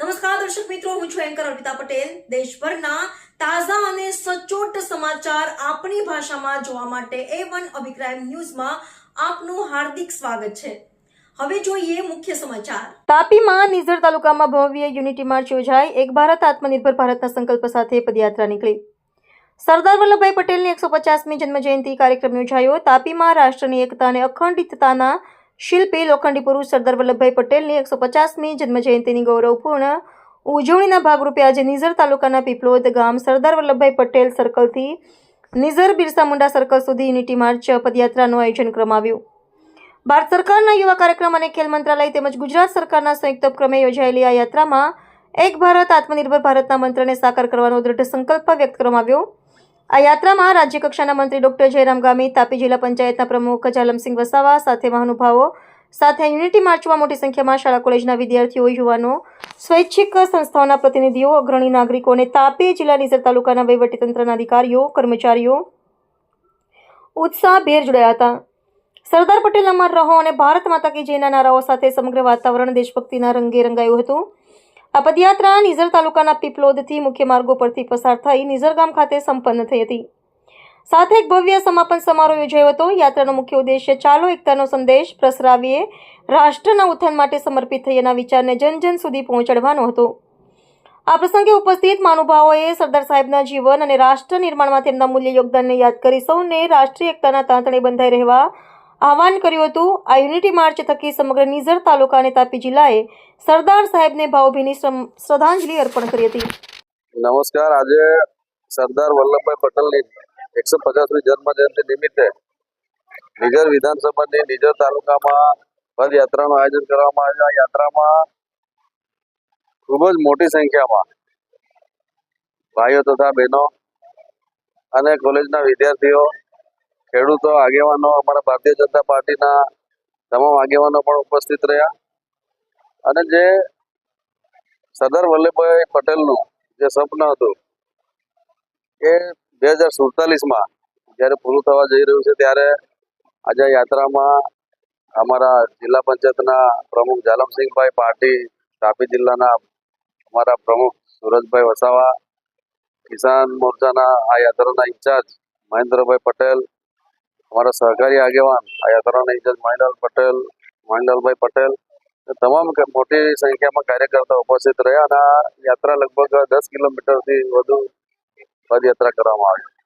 નમસ્કાર, દર્શક મિત્રો, હું છું એન્કર અર્પિતા પટેલ. દેશભરના તાજા અને સચોટ સમાચાર આપણી ભાષામાં જોવા માટે એ વન અભિપ્રાય ન્યૂઝમાં આપનું હાર્દિક સ્વાગત છે. હવે જોઈએ મુખ્ય સમાચાર. તાપીમાં નિઝર તાલુકામાં ભવ્ય યુનિટી માર્ચ યોજાઈ. એક ભારત આત્મનિર્ભર ભારતના સંકલ્પ સાથે પદયાત્રા નીકળી. સરદાર વલ્લભભાઈ પટેલની એકસો પચાસમી જન્મજયંતિ કાર્યક્રમ યોજાયો. તાપીમાં રાષ્ટ્રની એકતા અને અખંડિતતાના શિલ્પી લોખંડી પુરુષ સરદાર વલ્લભભાઈ પટેલની એકસો પચાસમી જન્મજયંતિની ગૌરવપૂર્ણ ઉજવણીના ભાગરૂપે આજે નિઝર તાલુકાના પીપલોદ ગામ સરદાર વલ્લભભાઈ પટેલ સર્કલથી નિઝર બિરસા મુંડા સર્કલ સુધી યુનિટી માર્ચ પદયાત્રાનું આયોજન કરવામાં ભારત સરકારના યુવા કાર્યક્રમ અને ખેલ મંત્રાલય તેમજ ગુજરાત સરકારના સંયુક્ત ઉપક્રમે યોજાયેલી આ યાત્રામાં એક ભારત આત્મનિર્ભર ભારતના મંત્રને સાકાર કરવાનો દ્રઢ સંકલ્પ વ્યક્ત કરવામાં આવ્યો. આ યાત્રામાં રાજ્ય કક્ષાના મંત્રી ડોક્ટર જયરામ ગામી, તાપી જિલ્લા પંચાયતના પ્રમુખ જાલમસિંહ વસાવા સાથે મહાનુભાવો સાથે યુનિટી માર્ચમાં મોટી સંખ્યામાં શાળા કોલેજના વિદ્યાર્થીઓ, યુવાનો, સ્વૈચ્છિક સંસ્થાઓના પ્રતિનિધિઓ, અગ્રણી નાગરિકો અને તાપી જિલ્લા નિઝર તાલુકાના વહીવટીતંત્રના અધિકારીઓ, કર્મચારીઓ ઉત્સાહભેર જોડાયા હતા. સરદાર પટેલ અમર રહો અને ભારત માતા કી જયના નારાઓ સાથે સમગ્ર વાતાવરણ દેશભક્તિના રંગે રંગાયું હતું. આ પદયાત્રા નિઝર તાલુકાના પીપલોદથી મુખ્ય માર્ગો પરથી પસાર થઈ નિઝર ગામ ખાતે સંપન્ન થઈ હતી. સાથે એક ભવ્ય સમાપન સમારોહ યોજાયો હતો. યાત્રાનો મુખ્ય ઉદ્દેશ્ય ચાલો એકતાનો સંદેશ પ્રસરાવીએ, રાષ્ટ્રના ઉત્થાન માટે સમર્પિત થયેના વિચારને જન જન સુધી પહોંચાડવાનો હતો. આ પ્રસંગે ઉપસ્થિત મહાનુભાવોએ સરદાર સાહેબના જીવન અને રાષ્ટ્ર નિર્માણમાં તેમના મૂલ્ય યોગદાનને યાદ કરી સૌને રાષ્ટ્રીય એકતાના તાંતણે બંધાઈ રહેવા આહવાન કર્યું હતું, આ યુનિટી માર્ચ થકી સમગ્ર નિઝર તાલુકા અને તાપી જિલ્લાએ સરદાર સાહેબને ભાવભીની શ્રદ્ધાંજલિ અર્પણ કરી હતી. નમસ્કાર, આજે સરદાર વલ્લભભાઈ પટેલની એકસો પચાસમી જન્મ જયંતિ નિમિત્તે નિઝર વિધાનસભાની નિઝર તાલુકામાં પદયાત્રાનું આયોજન કરવામાં આવ્યું. આ યાત્રામાં ખૂબ જ મોટી સંખ્યામાં ભાઈઓ તથા બહેનો અને કોલેજના વિદ્યાર્થીઓ ખેડૂતો, આગેવાનો અમારા ભારતીય જનતા પાર્ટીના તમામ આગેવાનો પણ ઉપસ્થિત રહ્યા. અને જે સરદાર વલ્લભભાઈ પટેલનું જે સ્વપ્ન હતું, એ બે હજાર સુડતાલીસમાં જ્યારે પૂરું થવા જઈ રહ્યું છે, ત્યારે આજે યાત્રામાં અમારા જિલ્લા પંચાયતના પ્રમુખ જાલમસિંહભાઈ પાર્ટી તાપી જિલ્લાના અમારા પ્રમુખ સુરજભાઈ વસાવા, કિસાન મોરચાના આ યાત્રાના ઇન્ચાર્જ મહેન્દ્રભાઈ પટેલ અમારા સહકારી આગેવાન યાત્રાના ઇન્ચાર્જ મહિલાલ પટેલ મહિલાલભાઈ પટેલ તમામ મોટી સંખ્યામાં કાર્યકર્તાઓ ઉપસ્થિત રહ્યા અને યાત્રા લગભગ દસ કિલોમીટરથી વધુ પદયાત્રા કરવામાં આવી.